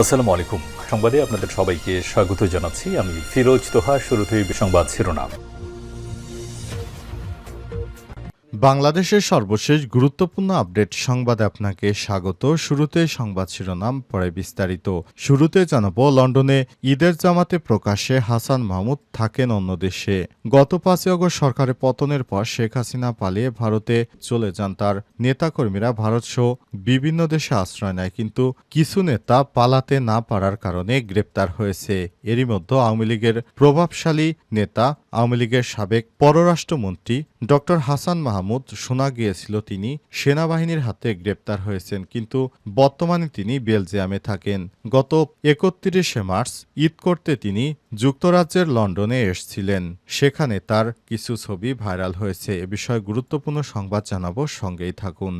আসসালামু আলাইকুম সংবাদে আপনাদের সবাইকে স্বাগত জানাচ্ছি। আমি ফিরোজ তোহা, শুরুতেই সংবাদ শিরোনাম। বাংলাদেশের সর্বশেষ গুরুত্বপূর্ণ আপডেট সংবাদে আপনাকে স্বাগত। শুরুতে সংবাদ শিরোনাম, পরে বিস্তারিত। শুরুতে জানাব, লন্ডনে ঈদের জামাতে প্রকাশ্যে হাসান মাহমুদ থাকেন অন্য দেশে। গত পাঁচই অগস্ট সরকারের পতনের পর শেখ হাসিনা পালিয়ে ভারতে চলে যান তার নেতাকর্মীরা। ভারত সহ বিভিন্ন দেশে আশ্রয় নেয়, কিন্তু কিছু নেতা পালাতে না পারার কারণে গ্রেপ্তার হয়েছে। এরই মধ্যে আওয়ামী লীগের প্রভাবশালী নেতা, আওয়ামী লীগের সাবেক পররাষ্ট্রমন্ত্রী ড হাসান মাহমুদ, শোনা গিয়েছিল তিনি সেনাবাহিনীর হাতে গ্রেপ্তার হয়েছেন, কিন্তু বর্তমানে তিনি বেলজিয়ামে থাকেন। গত একত্রিশে মার্চ ঈদ করতে তিনি যুক্তরাজ্যের লন্ডনে এসেছিলেন। সেখানে তার কিছু ছবি ভাইরাল হয়েছে। এ বিষয়ে গুরুত্বপূর্ণ সংবাদ জানাব, সঙ্গেই থাকুন।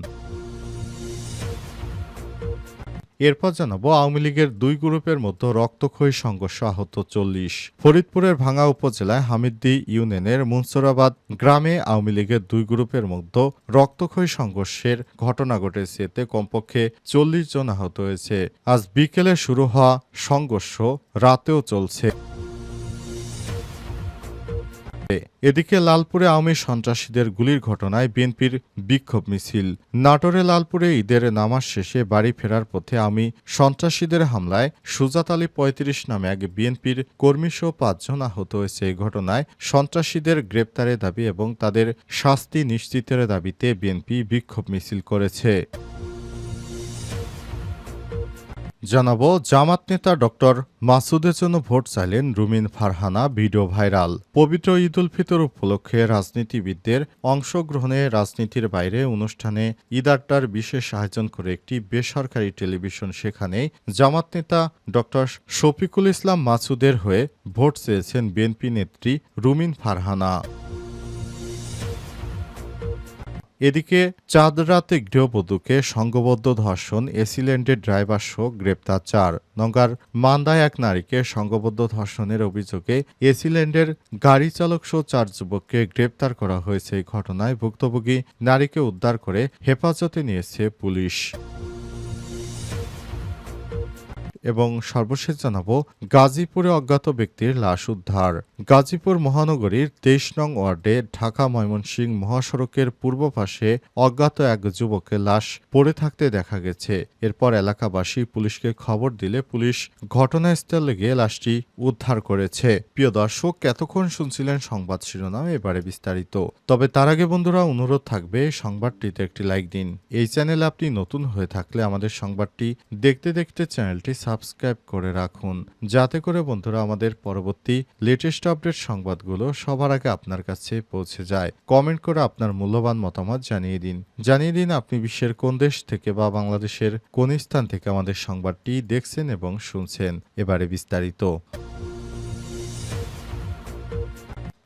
এরপর জানাব, আওয়ামী লীগের দুই গ্রুপের মধ্যে রক্তক্ষয়ী সংঘর্ষ আহত চল্লিশ। ফরিদপুরের ভাঙ্গা উপজেলায় হামিদ্দি ইউনিয়নের মুনসুরাবাদ গ্রামে আওয়ামী লীগের দুই গ্রুপের মধ্যে রক্তক্ষয়ী সংঘর্ষের ঘটনা ঘটেছে। এতে কমপক্ষে চল্লিশ জন আহত হয়েছে। আজ বিকেলে শুরু হওয়া সংঘর্ষ রাতেও চলছে। এদিকে লালপুরে আওয়ামী সন্ত্রাসীদের গুলির ঘটনায় বিএনপির বিক্ষোভ মিছিল। নাটোরে লালপুরে ঈদের নামাজ শেষে বাড়ি ফেরার পথে আওয়ামী সন্ত্রাসীদের হামলায় সুজাত আলী পঁয়ত্রিশ নামে এক বিএনপির কর্মীসহ পাঁচজন আহত হয়েছে। এই ঘটনায় সন্ত্রাসীদের গ্রেপ্তারের দাবি এবং তাদের শাস্তি নিশ্চিতের দাবিতে বিএনপি বিক্ষোভ মিছিল করেছে। জানাব, জামাত নেতা ডক্টর মাসুদের জন্য ভোট চাইলেন রুমিন ফারহানা, ভিডিও ভাইরাল। পবিত্র ঈদ উল ফিতর উপলক্ষে রাজনীতিবিদদের অংশগ্রহণে রাজনীতির বাইরে অনুষ্ঠানে ঈদ আড্ডার বিশেষ আয়োজন করে একটি বেসরকারি টেলিভিশন সেখানে জামাত নেতা ডক্টর শফিকুল ইসলাম মাসুদের হয়ে ভোট চেয়েছেন বিএনপি নেত্রী রুমিন ফারহানা। এদিকে চাঁদ রাতে গৃহবধূকে সংঘবদ্ধ ধর্ষণ এসিল্যান্ডের ড্রাইভার সহ গ্রেপ্তার চার। নঙ্গার মান্দায় এক নারীকে সংঘবদ্ধ ধর্ষণের অভিযোগে এসিল্যান্ডের গাড়ি চালক সহ চার যুবককে গ্রেপ্তার করা হয়েছে এই ঘটনায় ভুক্তভোগী নারীকে উদ্ধার করে হেফাজতে নিয়েছে পুলিশ। এবং সর্বশেষ জানাব, গাজীপুরে অজ্ঞাত ব্যক্তির লাশ উদ্ধার। গাজীপুর মহানগরীর তেইশ নং ওয়ার্ডে ঢাকা ময়মনসিংহ মহাসড়কের পূর্ব পাশে অজ্ঞাত এক যুবকের লাশ পড়ে থাকতে দেখা গেছে। এরপর এলাকাবাসী পুলিশকে খবর দিলে পুলিশ ঘটনাস্থলে গিয়ে লাশটি উদ্ধার করেছে। প্রিয় দর্শক, এতক্ষণ শুনছিলেন সংবাদ শিরোনাম, এবারে বিস্তারিত। তবে তার আগে বন্ধুরা, অনুরোধ থাকবে সংবাদটিতে একটি লাইক দিন। এই চ্যানেলে আপনি নতুন হয়ে থাকলে আমাদের সংবাদটি দেখতে দেখতে চ্যানেলটি সাবস্ক্রাইব করে রাখুন। যাতে করে বন্ধুরা আমাদের পরবর্তী লেটেস্ট আপডেট সংবাদগুলো সবার আগে আপনার কাছে পৌঁছে যায়। কমেন্ট করে আপনার মূল্যবান মতামত জানিয়ে দিন। জানিয়ে দিন আপনি বিশ্বের কোন দেশ থেকে বা বাংলাদেশের কোন স্থান থেকে আমাদের সংবাদটি দেখছেন এবং শুনছেন। এবারে বিস্তারিত।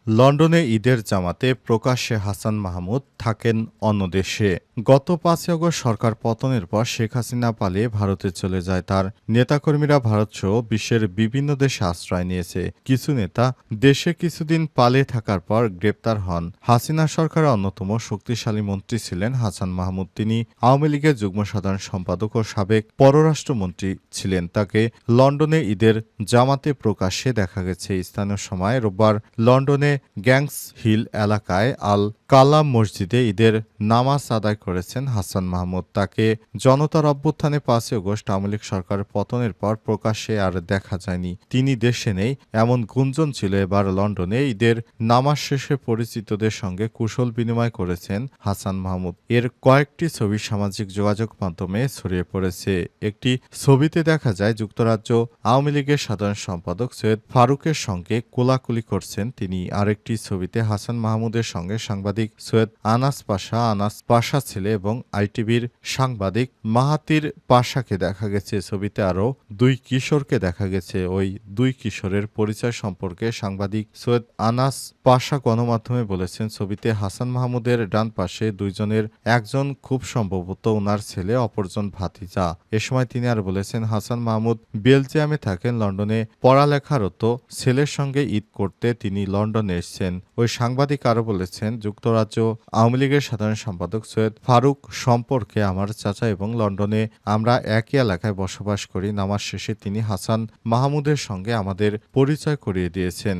লন্ডনে ঈদের জামাতে প্রকাশ্যে হাসান মাহমুদ থাকেন অন্য দেশে। গত পাঁচই আগস্ট সরকার পতনের পর শেখ হাসিনা পালিয়ে ভারতে চলে যায় তার। নেতাকর্মীরা ভারত সহ বিশ্বের বিভিন্ন দেশে আশ্রয় নিয়েছে। কিছু নেতা দেশে কিছুদিন পালিয়ে থাকার পর গ্রেপ্তার হন। হাসিনা সরকারের অন্যতম শক্তিশালী মন্ত্রী ছিলেন হাসান মাহমুদ। তিনি আওয়ামী লীগের যুগ্ম সাধারণ সম্পাদক ও সাবেক পররাষ্ট্রমন্ত্রী ছিলেন। তাকে লন্ডনে ঈদের জামাতে প্রকাশ্যে দেখা গেছে। স্থানীয় সময় রোববার লন্ডনে গ্যাংস হিল এলাকায় আল কালাম মসজিদে ঈদের নামাজ আদায় করেছেন হাসান মাহমুদ। তাকে জনতার অভ্যুত্থানে পাঁচই আগস্ট আওয়ামী লীগ সরকারের পতনের পর প্রকাশ্যে আর দেখা যায়নি। তিনি দেশে নেই, এমন গুঞ্জন ছিল এবার লন্ডনে। ঈদের নামাজ শেষে পরিচিতদের সঙ্গে কুশল বিনিময় করেছেন হাসান মাহমুদ। এর কয়েকটি ছবি সামাজিক যোগাযোগ মাধ্যমে ছড়িয়ে পড়েছে। একটি ছবিতে দেখা যায়, যুক্তরাজ্য আওয়ামী লীগের সাধারণ সম্পাদক সৈয়দ ফারুকের সঙ্গে কোলাকুলি করছেন তিনি। আরেকটি ছবিতে হাসান মাহমুদের সঙ্গে সাংবাদিক সৈয়দ আনাস পাশা। আনাস পাশা ছেলে এবং আইটিভির সাংবাদিক মাহাতির পাশাকে দেখা গেছে। ছবিতে আরও দুই কিশোরকে দেখা গেছে। ওই দুই কিশোরের পরিচয় সম্পর্কে সাংবাদিক সৈয়দ আনাস পাশা গণমাধ্যমে বলেছেন, ছবিতে হাসান মাহমুদের ডান পাশে দুইজনের একজন খুব সম্ভবত ওনার ছেলে, অপরজন ভাতিজা। এ সময় তিনি আর বলেছেন, হাসান মাহমুদ বেলজিয়ামে থাকেন, লন্ডনে পড়ালেখারত ছেলের সঙ্গে ঈদ করতে তিনি লন্ডনে এসেছেন। ওই সাংবাদিক আরও বলেছেন যুক্ত যুক্তরাজ্য আওয়ামী লীগের সাধারণ সম্পাদক সৈয়দ ফারুক সম্পর্কে আমার চাচা এবং লন্ডনে আমরা একই এলাকায় বসবাস করি। নামাজ শেষে তিনি হাসান মাহমুদের সঙ্গে আমাদের পরিচয় করিয়ে দিয়েছেন।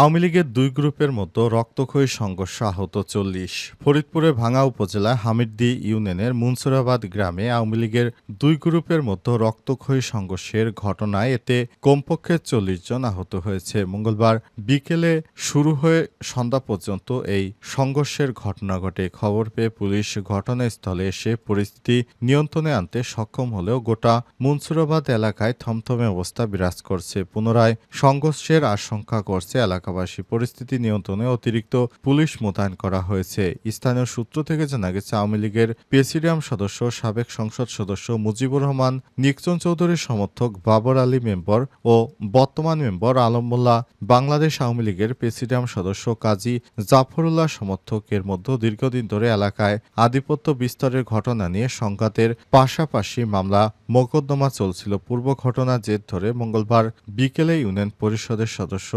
আওয়ামী লীগের দুই গ্রুপের মতো রক্তক্ষয়ী সংঘর্ষ আহত চল্লিশ। ফরিদপুরে ভাঙা উপজেলায় হামিদদি ইউনিয়নের মুনসুরাবাদ গ্রামে আওয়ামী লীগের দুই গ্রুপের মতো রক্তক্ষয়ী সংঘর্ষের ঘটনায় এতে কমপক্ষে চল্লিশ জন আহত হয়েছে। মঙ্গলবার বিকেলে শুরু হয়ে সন্ধ্যা পর্যন্ত এই সংঘর্ষের ঘটনা ঘটে। খবর পেয়ে পুলিশ ঘটনাস্থলে এসে পরিস্থিতি নিয়ন্ত্রণে আনতে সক্ষম হলেও গোটা মুনসুরাবাদ এলাকায় থমথমে অবস্থা বিরাজ করছে। পুনরায় সংঘর্ষের আশঙ্কা করছে এলাকাবাসী পরিস্থিতি নিয়ন্ত্রণে অতিরিক্ত পুলিশ মোতায়েন করা হয়েছে। স্থানীয় সূত্র থেকে জানা গেছে, আওয়ামী লীগের প্রেসিডিয়াম সদস্য, সাবেক সংসদ সদস্য মুজিবুর রহমান, নিকচন চৌধুরীর সমর্থক বাবর আলী মেম্বর ও বর্তমান মেম্বর আলমুল্লাহ, বাংলাদেশ আওয়ামী লীগের প্রেসিডিয়াম সদস্য কাজী জাফরুল্লাহ সমর্থকের মধ্যে দীর্ঘদিন ধরে এলাকায় আধিপত্য বিস্তারের ঘটনা নিয়ে সংঘাতের পাশাপাশি মামলা মোকদ্দমা চলছিল। পূর্ব ঘটনা জের ধরে মঙ্গলবার বিকেলে ইউনিয়ন পরিষদের সদস্য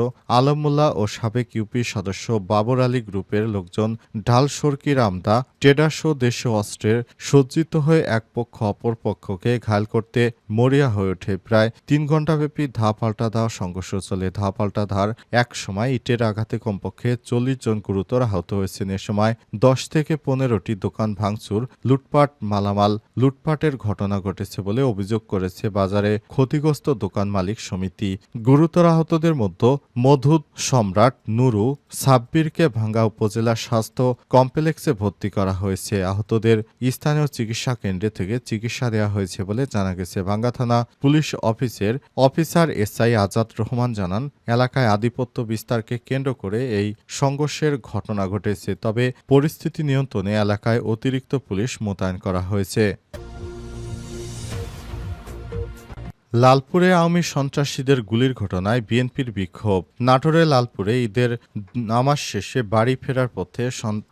আলমুল্লাহ ও সাবেক ইউপি সদস্য বাবর আলী গ্রুপের লোকজন ঢাল সরকি রামদা, টেডাসো দেশীয় অস্ত্রের সজ্জিত হয়ে এক পক্ষ অপর পক্ষকে ঘায়ল করতে মরিয়া হয়ে ওঠে। প্রায় তিন ঘণ্টাব্যাপী ধা পাল্টা দেওয়া সংঘর্ষ চলে। ধা পাল্টা ধার এক সময় ইটের আঘাতে কমপক্ষে চল্লিশ জন গুরুতর আহত হয়েছেন। এ সময় দশ থেকে পনেরোটি দোকান ভাঙচুর, লুটপাট, মালামাল, লুটপাটের ঘটনা ঘটেছে বলে অভিযোগ করেছে বাজারে ক্ষতিগ্রস্ত দোকান মালিক সমিতি। গুরুতর আহতদের মধ্যে মধুদ সম্রাট নুরু সাব্বিরকে ভাঙ্গা উপজেলা স্বাস্থ্য কমপ্লেক্সে ভর্তি করা হয়েছে। আহতদের স্থানীয় চিকিৎসা কেন্দ্রে থেকে চিকিৎসা দেওয়া হয়েছে বলে জানা গেছে। ভাঙ্গা থানা পুলিশ অফিসের অফিসার এসআই আজাদ রহমান জানান, এলাকায় আধিপত্য বিস্তারকে কেন্দ্র করে এই সংঘর্ষের ঘটনা ঘটেছে, তবে পরিস্থিতি নিয়ন্ত্রণে এলাকায় অতিরিক্ত পুলিশ মোতায়েন করা হয়েছে। লালপুরে আওয়ামী সন্ত্রাসীদের গুলির ঘটনায় বিএনপির বিক্ষোভ। নাটোরে লালপুরে ঈদের নামাজ শেষে বাড়ি ফেরার পথে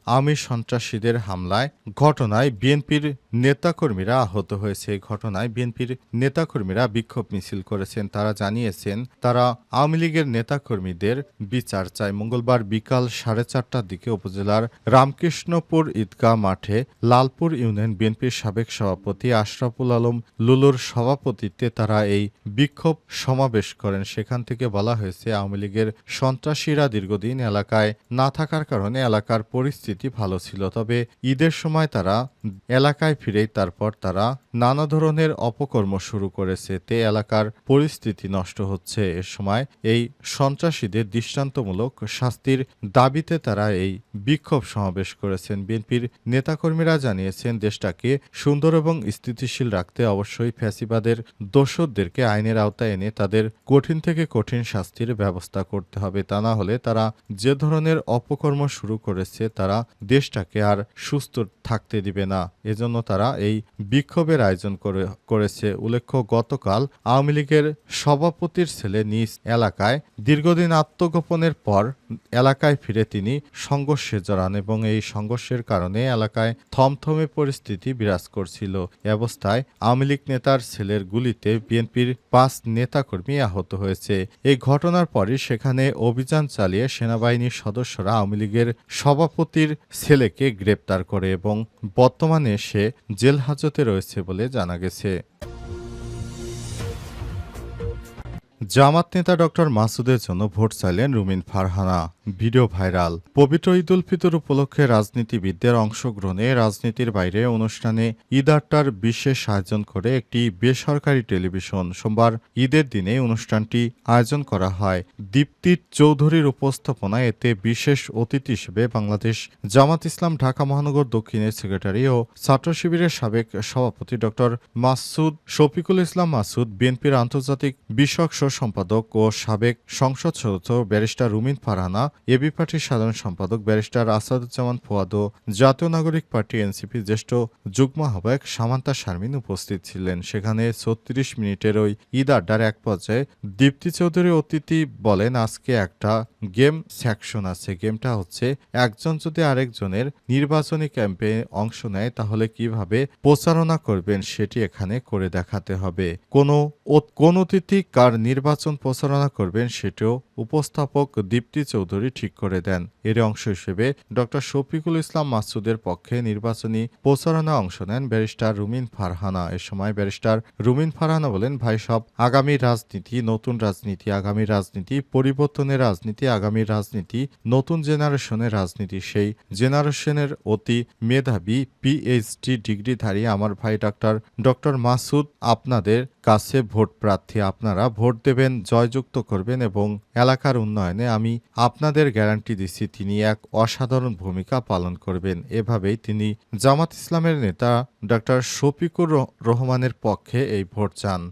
আওয়ামী সন্ত্রাসীদের হামলায় ঘটনায় বিএনপির নেতাকর্মীরা আহত হয়েছে এই ঘটনায়। বিএনপির নেতাকর্মীরা বিক্ষোভ মিছিল করেছেন। তারা জানিয়েছেন, তারা আওয়ামী লীগের নেতাকর্মীদের বিচার চায়। মঙ্গলবার বিকাল সাড়ে চারটার দিকে উপজেলার রামকৃষ্ণপুর ঈদগাহ মাঠে লালপুর ইউনিয়ন বিএনপির সাবেক সভাপতি আশরাফুল আলম লুলুর সভাপতিত্বে তারা এই বিক্ষোভ সমাবেশ করেন। সেখান থেকে বলা হয়েছে, আওয়ামী লীগের সন্ত্রাসীরা দীর্ঘদিন এলাকায় না থাকার কারণে এলাকার পরিস্থিতি ভালো ছিল, তবে ঈদের সময় তারা এলাকায় ফিরেই তারপর তারা নানা ধরনের অপকর্ম শুরু করেছে। তে এলাকার পরিস্থিতি নষ্ট হচ্ছে। এ সময় এই সন্ত্রাসীদের দৃষ্টান্তমূলক শাস্তির দাবিতে তারা এই বিক্ষোভ সমাবেশ করেছেন। বিএনপির নেতাকর্মীরা জানিয়েছেন, দেশটাকে সুন্দর এবং স্থিতিশীল রাখতে অবশ্যই ফ্যাসিবাদের দোষরদেরকে আইনের আওতায় এনে তাদের কঠিন থেকে কঠিন শাস্তির ব্যবস্থা করতে হবে। তা না হলে তারা যে ধরনের অপকর্ম শুরু করেছে, তারা দেশটাকে আর সুস্থ থাকতে দিবে না। এজন্য তারা এই বিক্ষোভের আয়োজন করে, করেছে। উল্লেখ্য, গতকাল আওয়ামী লীগের সভাপতির ছেলে নিজ এলাকায় দীর্ঘদিন আত্মগোপনের পর এলাকায় ফিরে তিনি সংঘর্ষে জড়ান এবং এই সংঘর্ষের কারণে এলাকায় থমথমে পরিস্থিতি বিরাজ করছিল। অবস্থায় আওয়ামী লীগ নেতার ছেলের গুলিতে বিএনপির পাঁচ নেতাকর্মী আহত হয়েছে। এই ঘটনার পরই সেখানে অভিযান চালিয়ে সেনাবাহিনীর সদস্যরা আওয়ামী লীগের সভাপতির ছেলেকে গ্রেপ্তার করে এবং বর্তমানে সে জেল হাজতে রয়েছে বলে জানা গেছে। জামাত নেতা ডক্টর মাসুদের জন্য ভোট চাইলেন রুমিন ফারহানা। Video viral. পবিত্র ঈদ উল ফিতর উপলক্ষে রাজনীতিবিদদের অংশগ্রহণে রাজনীতির বাইরে অনুষ্ঠানে ঈদ আটটার বিশেষ আয়োজন করে একটি বেসরকারি টেলিভিশন। সোমবার ঈদের দিনে অনুষ্ঠানটি আয়োজন করা হয়। দীপ্তি চৌধুরীর উপস্থাপনায় এতে বিশেষ অতিথি হিসেবে বাংলাদেশ জামাত ইসলাম ঢাকা মহানগর দক্ষিণের সেক্রেটারি ও ছাত্র শিবিরের সাবেক সভাপতি ডক্টর মাসুদ শফিকুল ইসলাম মাসুদ, বিএনপির আন্তর্জাতিক বিষয়ক সম্পাদক ও সাবেক সংসদ সদস্য ব্যারিস্টার রুমিন ফারহানা এবি পার্টির সাধারণ সম্পাদক ব্যারিস্টার আসাদুজ্জামান ফোয়াদ ও জাতীয় নাগরিক পার্টি এনসিপি জ্যেষ্ঠ যুগ্ম আহ্বায়ক সামান্তা শারমিন উপস্থিত ছিলেন। সেখানে ছত্রিশ মিনিটের ওই ঈদ আড্ডার এক পর্যায়ে দীপ্তি চৌধুরী অতিথি বলেন, আজকে একটা গেম সেকশন আছে। গেমটা হচ্ছে একজন যদি আরেকজনের নির্বাচনী ক্যাম্পে অংশ নেয়, তাহলে কীভাবে প্রচারণা করবেন সেটি এখানে করে দেখাতে হবে। কোনো কোন অতিথি কার নির্বাচন নির্বাচন প্রচারণা করবেন সেটিও উপস্থাপক দীপ্তি চৌধুরী ঠিক করে দেন। এর অংশ হিসেবে ডক্টর শফিকুল ইসলাম মাসুদের পক্ষে নির্বাচনী প্রচারণা অংশ নেন ব্যারিস্টার রুমিন ফারহানা। এ সময় ব্যারিস্টার রুমিন ফারহানা বলেন, ভাই, সব আগামী রাজনীতি, নতুন রাজনীতি, আগামী রাজনীতি পরিবর্তনের রাজনীতি, আগামী রাজনীতি, নতুন জেনারেশনের রাজনীতি, সেই জেনারেশনের অতি মেধাবী পিএইচডি ডিগ্রিধারী আমার ভাই ডাক্তার ডক্টর মাসুদ আপনাদের কাছে ভোট প্রার্থী। আপনারা ভোট দেবেন। জয়যুক্ত করবেন এবং এলাকার উন্নয়নে আমি আপনাদের গ্যারান্টি দিচ্ছি, তিনি এক অসাধারণ ভূমিকা পালন করবেন। এভাবেই তিনি জামাত ইসলামের নেতা ডক্টর শফিকুর রহমানের পক্ষে এই ভোট চান।